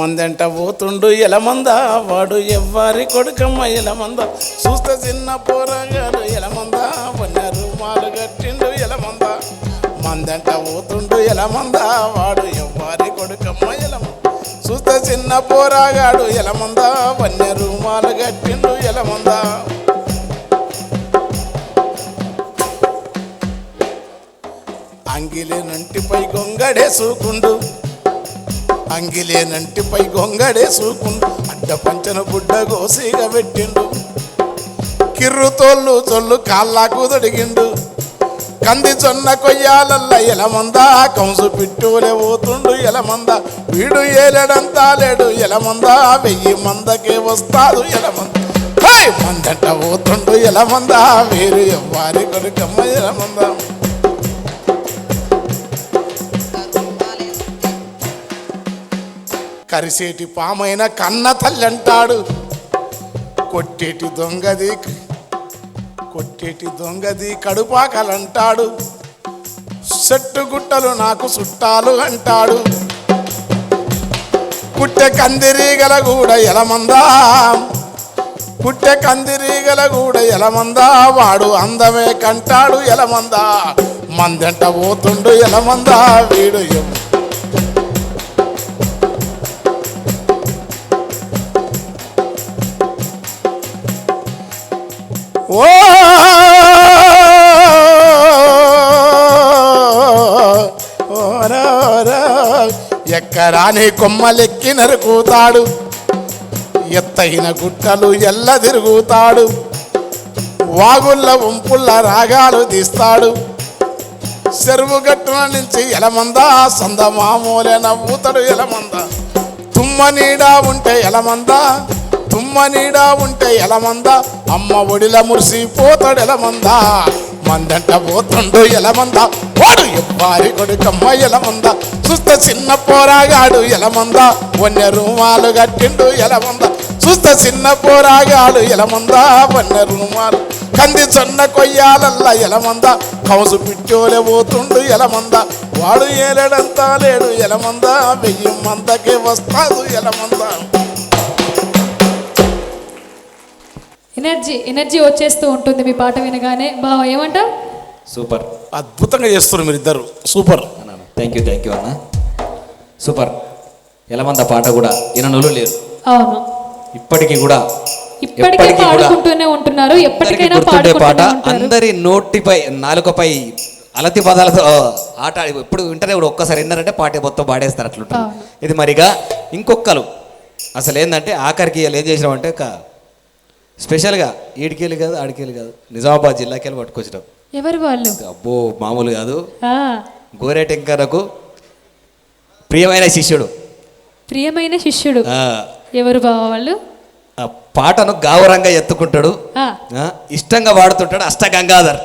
మందంట పోతుండు ఎలమంద వాడు ఎవ్వరి కొడుకమ్మ ఎలమంద చూస్తే చిన్న పోరాగాడు ఎలమంద వన్న మాలు కట్టిండు ఎలమంద మందంట పోతుండు ఎలమంద వాడు ఎవ్వరి కొడుకమ్మ ఎలమంద చూస్తే చిన్న పోరాగాడు ఎలమంద వన్య మాలు కట్టిండు ఎలమంద అంగిలేనంటిపై గొంగడేసుకుండు అంగిలేనంటిపై గొంగడేసుకుండు అడ్డ పంచన బుడ్డ గోసిగా పెట్టిండు. కిర్రు తోళ్ళు చొల్లు కాళ్ళకు తొడిగిండు. కంది చొన్న కొయ్యాలల్ల ఎలమంద కంసు పిట్టూలే పోతుండు ఎలమంద. వీడు ఏలడంతా లేడు ఎలమంద వెయ్యి మందకే వస్తాడు ఎలమంద. మందట పోతుండు ఎలమంద వీరు ఎవ్వారి కొడుకమ్మ ఎలమంద. కరిసేటి పామైన కన్న తల్లి అంటాడు. కొట్టేటి దొంగది కొట్టేటి దొంగది కడుపాకలంటాడు చెట్టు గుట్టలు నాకు చుట్టాలు అంటాడు. పుట్టె కందిరీగల కూడా ఎలమందా? పుట్టె కందిరీగల కూడా ఎలమందా? వాడు అందమే కంటాడు ఎలమందా? మందంట పోతుండు ఎలమందా? వీడు ఓ ఎక్కరాని కొమ్మలెక్కి నరుకుతాడు ఎత్తైన గుట్టలు ఎల్ల తిరుగుతాడు వాగుళ్ళ ఉంపుళ్ళ రాగాలు తీస్తాడు చెరువు గట్టున నుంచి ఎలమంద సంద మామూలే నవ్వుతాడు ఎలమంద తుమ్మ నీడా ఉంటే ఎలమంద తుమ్మ నీడా ఉంటే ఎలమంద అమ్మ ఒడిల మురిసిపోతాడు ఎలమంద మందంట పోతుండు ఎలమంద వాడు ఎవ్వారి కొడుకమ్మ ఎలమంద చూస్తే చిన్న పోరాగాడు ఎలమంద వన్య రూమాలు కట్టిండు ఎలమంద చూస్తే చిన్న పోరాగాడు ఎలమంద వన్య రూమాలు కంది జొన్న కొయ్యాలల్ల ఎలమంద కౌసు పిట్టోలే పోతుండు ఎలమంద వాడు ఏలడంతా లేడు ఎలమంద వెయ్యి మందకే వస్తాడు ఎలమంద ఎనర్జీ ఎనర్జీ వచ్చేస్తూ ఉంటుంది మీ పాట వినగానే. బావ ఏమంటావు? సూపర్. అద్భుతంగా చేస్తారు మీరు ఇద్దరు super thank you thank you అన్న. సూపర్. ఎలమంద పాట కూడా విననులు లేరు. అవును. ఇప్పటికీ కూడా ఇప్పటికే పాడుకుంటూనే ఉంటున్నారు. ఎప్పటికైనా పాట అందరి నోటిపై నాలుకపై అలతి పదాలతో ఆట ఆడి- ఎప్పుడు వింటనే కూడా ఒక్కసారి విన్నారంటే పాట మొత్తం పాడేస్తారు అట్లుంటుంది. అవును. ఇది మరిగా ఇంకొకరు అసలు ఏంటంటే ఆఖరికి వీళ్ళు ఏం చేసినామంటే ఒక స్పెషల్గా ఈడికెళ్ళి కాదు ఆడికెళ్ళి కాదు. నిజామాబాద్ జిల్లాకి వెళ్ళి పట్టుకొచ్చినాం. ఎవరు వాళ్ళు? అబ్బో మామూలు కాదు. గోరేటెంకరకు ప్రియమైన శిష్యుడు. ప్రియమైన శిష్యుడు. ఎవరు బావ వాళ్ళు? ఆ పాటను గావరంగా ఎత్తుకుంటాడు. ఇష్టంగా వాడుతుంటాడు అష్టగంగాధర్